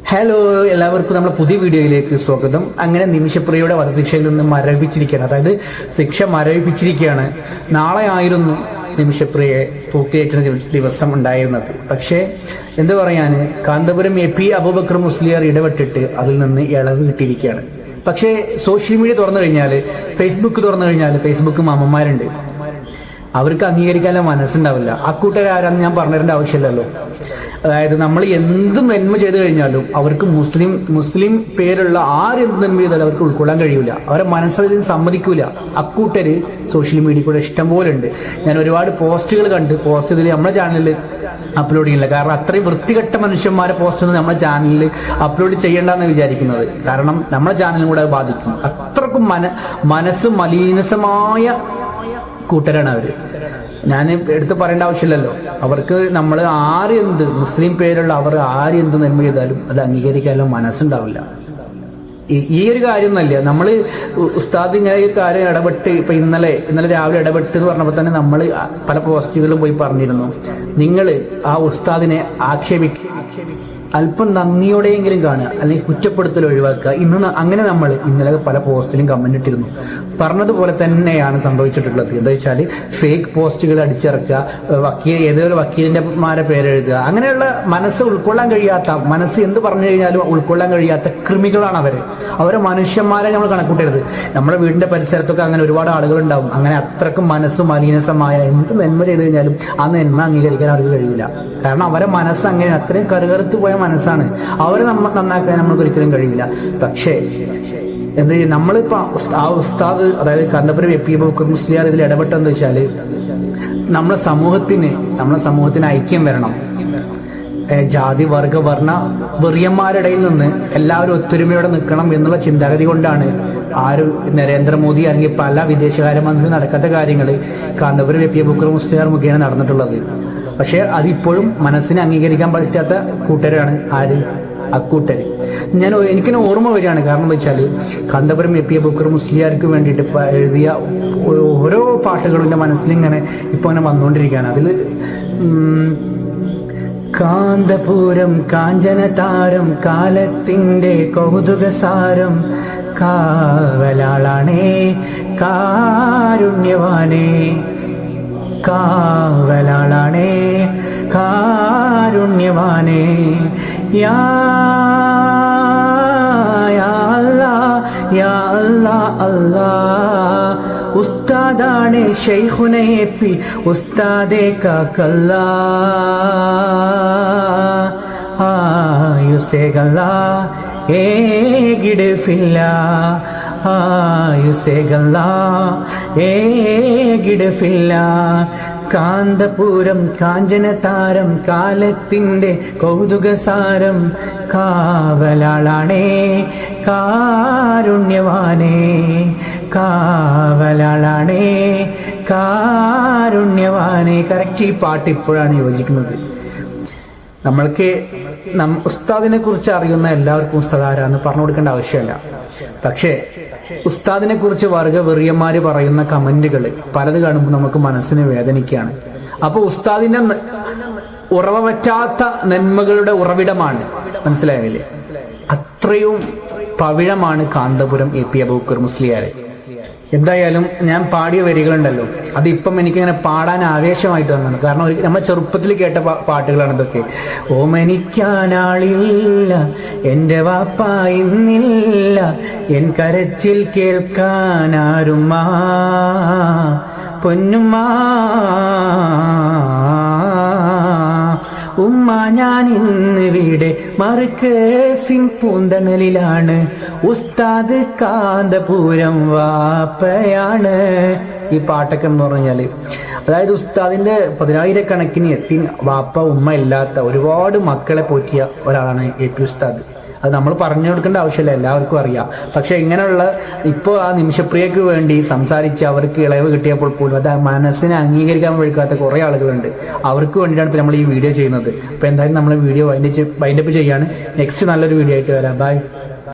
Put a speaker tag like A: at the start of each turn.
A: Hello എല്ലാവർക്കും നമ്മുടെ പുതിയ വീഡിയോയിലേക്ക് സ്വാഗതം. അങ്ങനെ നിമിഷപ്രിയയുടെ വധശിക്ഷയിൽ നിന്ന് മരവിപ്പിച്ചിരിക്കുകയാണ്. അതായത് ശിക്ഷ മരവിപ്പിച്ചിരിക്കുകയാണ്. നാളെ ആയിരുന്നു നിമിഷപ്രിയയെ തൂക്കിയേറ്റുന്ന ദിവസം ഉണ്ടായിരുന്നത്. പക്ഷേ എന്ത് പറയാൻ കാന്തപുരം എ പി അബൂബക്കർ മുസ്ലിയാർ ഇടപെട്ടിട്ട് അതിൽ നിന്ന് ഇളവ് കിട്ടിയിരിക്കുകയാണ്. പക്ഷേ സോഷ്യൽ മീഡിയ തുറന്നു കഴിഞ്ഞാൽ ഫേസ്ബുക്ക് തുറന്നു കഴിഞ്ഞാൽ ഫേസ്ബുക്ക് മാമന്മാരുണ്ട് അവർക്ക് അംഗീകരിക്കാനുള്ള മനസ്സുണ്ടാവില്ല. അക്കൂട്ടരാരാന്ന് ഞാൻ പറഞ്ഞിരേണ്ട ആവശ്യമില്ലല്ലോ. അതായത് നമ്മൾ എന്ത് നന്മ ചെയ്തു കഴിഞ്ഞാലും അവർക്ക് മുസ്ലിം മുസ്ലിം പേരുള്ള ആരെന്ത് നന്മ ചെയ്താലും അവർക്ക് ഉൾക്കൊള്ളാൻ കഴിയൂല. അവരെ മനസ്സിൽ സമ്മതിക്കൂല. അക്കൂട്ടര് സോഷ്യൽ മീഡിയ കൂടെ ഇഷ്ടം പോലെ ഉണ്ട്. ഞാൻ ഒരുപാട് പോസ്റ്റുകൾ കണ്ട് പോസ്റ്റ് ഇതിൽ നമ്മുടെ ചാനലിൽ അപ്ലോഡ് ചെയ്യില്ല കാരണം അത്രയും വൃത്തികെട്ട മനുഷ്യന്മാരെ പോസ്റ്റ് ഒന്നും നമ്മുടെ ചാനലിൽ അപ്ലോഡ് ചെയ്യേണ്ടെന്ന് വിചാരിക്കുന്നത്. കാരണം നമ്മുടെ ചാനലും കൂടെ ബാധിക്കും. അത്രക്കും മന മനസ്സ് മലീനസമായ കൂട്ടരാണ് അവർ. ഞാൻ എടുത്ത് പറയേണ്ട ആവശ്യമില്ലല്ലോ. അവർക്ക് നമ്മൾ ആര് എന്ത് മുസ്ലിം പേരുള്ള അവർ ആര് എന്ത് നന്മ ചെയ്താലും അത് അംഗീകരിക്കാനും മനസ്സുണ്ടാവില്ല. ഈ- ഒരു ഒരു കാര്യമൊന്നല്ല നമ്മൾ ഉസ്താദ് ഇങ്ങനെ ഈ കാര്യം ഇടപെട്ട് ഇപ്പൊ ഇന്നലെ ഇന്നലെ രാവിലെ ഇടപെട്ട് എന്ന് പറഞ്ഞപ്പോൾ തന്നെ നമ്മൾ പല പോസ്റ്റുകളിലും പോയി പറഞ്ഞിരുന്നു. നിങ്ങൾ ആ ഉസ്താദിനെ ആക്ഷേപിക്കുക അല്പം നന്ദിയോടെയെങ്കിലും കാണുക. അല്ലെങ്കിൽ കുറ്റപ്പെടുത്തൽ ഒഴിവാക്കുക. ഇന്ന് അങ്ങനെ നമ്മൾ ഇന്നലെ പല പോസ്റ്റിലും കമന്റ് ഇട്ടിരുന്നു. പറഞ്ഞതുപോലെ തന്നെയാണ് സംഭവിച്ചിട്ടുള്ളത്. എന്താ വെച്ചാൽ ഫേക്ക് പോസ്റ്റുകൾ അടിച്ചിറക്കുക വക്കീൽ ഏതൊരു വക്കീലിന്റെ മാരെ പേരെഴുതുക അങ്ങനെയുള്ള മനസ്സ് ഉൾക്കൊള്ളാൻ കഴിയാത്ത മനസ്സ് എന്ത് പറഞ്ഞു കഴിഞ്ഞാലും ഉൾക്കൊള്ളാൻ കഴിയാത്ത കൃമികളാണ് അവർ. അവരെ മനുഷ്യന്മാരെ നമ്മൾ കണക്കൂട്ടരുത്. നമ്മുടെ വീടിന്റെ പരിസരത്തൊക്കെ അങ്ങനെ ഒരുപാട് ആളുകൾ ഉണ്ടാവും അങ്ങനെ അത്രക്കും മനസ്സ് മലീനസമായ എന്ത് നന്മ ചെയ്തു കഴിഞ്ഞാലും ആ നന്മ അംഗീകരിക്കാൻ അവർക്ക് കഴിയില്ല. കാരണം അവരെ മനസ്സ് അങ്ങനെ അത്രയും കറുകറുത്ത് പോയ മനസ്സാണ്. അവരെ നമ്മൾ നന്നാക്കാൻ നമ്മൾക്ക് ഒരിക്കലും കഴിയില്ല. പക്ഷേ എന്താ നമ്മൾ ആ ഉസ്താദ് അതായത് കർണപുരം എ പി ബുക്കർ മുസ്ലിയാർ ഇതിൽ ഇടപെട്ടെന്ന് വെച്ചാൽ നമ്മളെ സമൂഹത്തിന് നമ്മളെ സമൂഹത്തിന് ഐക്യം വരണം. ജാതി വർഗ വർണ വെറിയന്മാരിടയിൽ നിന്ന് എല്ലാവരും ഒത്തൊരുമയോടെ നിൽക്കണം എന്നുള്ള ചിന്താഗതി കൊണ്ടാണ് ആര് നരേന്ദ്രമോദി അല്ലെങ്കിൽ പല വിദേശകാര്യമന്ത്രി നടക്കാത്ത കാര്യങ്ങൾ കാന്തപുരം പി ബുക്കർ മുസ്ലിയാർ മുഖേന നടന്നിട്ടുള്ളത്. പക്ഷേ അതിപ്പോഴും മനസ്സിനെ അംഗീകരിക്കാൻ പറ്റാത്ത കൂട്ടരാണ് ആര്? അക്കൂട്ടര്. ഞാൻ എനിക്കിന് ഓർമ്മ വരികയാണ്. കാരണം വെച്ചാൽ കണ്ടപുരം എ പി ബുക്കർ മുസ്ലിയാർക്ക് വേണ്ടിയിട്ട് എഴുതിയ ഓരോ പാട്ടുകളും എന്റെ മനസ്സിലിങ്ങനെ ഇപ്പോൾ അങ്ങനെ വന്നുകൊണ്ടിരിക്കുകയാണ് അതിൽ കാന്തപുരം കാഞ്ചനതാരം കാലത്തിന്റെ കൗതുകസാരം കാവലാളാണേ കാരുണ്യവാനേ കാവലാളാണേ കാരുണ്യവാനേ യാ അല്ലാ ഉസ്താദാണ് ഷെയ്ഖുനയെ പി ഉസ്താദേ കാക്കല്ല. ആയുസേകല്ല. ഏകിടുഫില്ല ആയുസേകല്ല. ഏകിടുഫില്ല കാഞ്ചന കാഞ്ചനതാരം കാലത്തിന്റെ കൗതുകസാരം. കാവലാളാണേ. കാരുണ്യവാനേ. കാവലാളാണേ. കാരുണ്യവാനെ കറക്റ്റ് ഈ പാട്ട് ഇപ്പോഴാണ് യോജിക്കുന്നത്. നമ്മൾക്ക് നം ഉസ്താദിനെ കുറിച്ച് അറിയുന്ന എല്ലാവർക്കും ഉസ്താദ് ആരാന്ന് പറഞ്ഞു കൊടുക്കേണ്ട ആവശ്യമില്ല. പക്ഷേ ഉസ്താദിനെ കുറിച്ച് വർഗ വെറിയന്മാര് പറയുന്ന കമന്റുകൾ പലത് കാണുമ്പോൾ നമുക്ക് മനസ്സിന് വേദനിക്കുകയാണ്. അപ്പൊ ഉസ്താദിന്റെ ഉറവ പറ്റാത്ത നന്മകളുടെ ഉറവിടമാണ്. മനസ്സിലായില്ലേ? അത്രയും പവിഴമാണ് കാന്തപുരം എ പി അബൂക്കർ മുസ്ലിയാരെ. എന്തായാലും ഞാൻ പാടിയ വരികളുണ്ടല്ലോ. അത് ഇപ്പം എനിക്കിങ്ങനെ പാടാൻ ആവേശമായിട്ട് വന്നാണ് കാരണം നമ്മൾ ചെറുപ്പത്തിൽ കേട്ട പാട്ടുകളാണ് ഇതൊക്കെ. ഓമനിക്കാനാളില്ല എന്റെ വാപ്പ ഇന്നില്ല എൻ കരച്ചിൽ കേൾക്കാനാരുമാ പൊന്നുമാ. ഉമ്മ ഞാൻ ഇന്ന് വീട് മറുക്കേസിൻ പൂന്തണലിലാണ്. ഉസ്താദ് കാന്തപുരം വാപ്പയാണ്. ഈ പാട്ടൊക്കെ എന്ന് പറഞ്ഞാൽ. അതായത് ഉസ്താദിന്റെ പതിനായിരക്കണക്കിന് എത്തി വാപ്പ ഉമ്മ ഇല്ലാത്ത ഒരുപാട് മക്കളെ പോറ്റിയ ഒരാളാണ് എ പി ഉസ്താദ്. അത് നമ്മൾ പറഞ്ഞു കൊടുക്കേണ്ട ആവശ്യമില്ല എല്ലാവർക്കും അറിയാം. പക്ഷെ ഇങ്ങനെയുള്ള ഇപ്പോൾ ആ നിമിഷപ്രിയക്ക് വേണ്ടി സംസാരിച്ച് അവർക്ക് ഇളവ് കിട്ടിയപ്പോൾ പോലും അത് മനസ്സിനെ അംഗീകരിക്കാൻ വഴിക്കാത്ത കുറേ ആളുകളുണ്ട്. അവർക്ക് വേണ്ടിയിട്ടാണ് ഇപ്പോൾ നമ്മൾ ഈ വീഡിയോ ചെയ്യുന്നത്. അപ്പോൾ എന്തായാലും നമ്മൾ വീഡിയോ വൈൻഡ് വൈൻഡപ്പ് ചെയ്യാണ്. നെക്സ്റ്റ് നല്ലൊരു വീഡിയോ ആയിട്ട് വരാം. ബൈ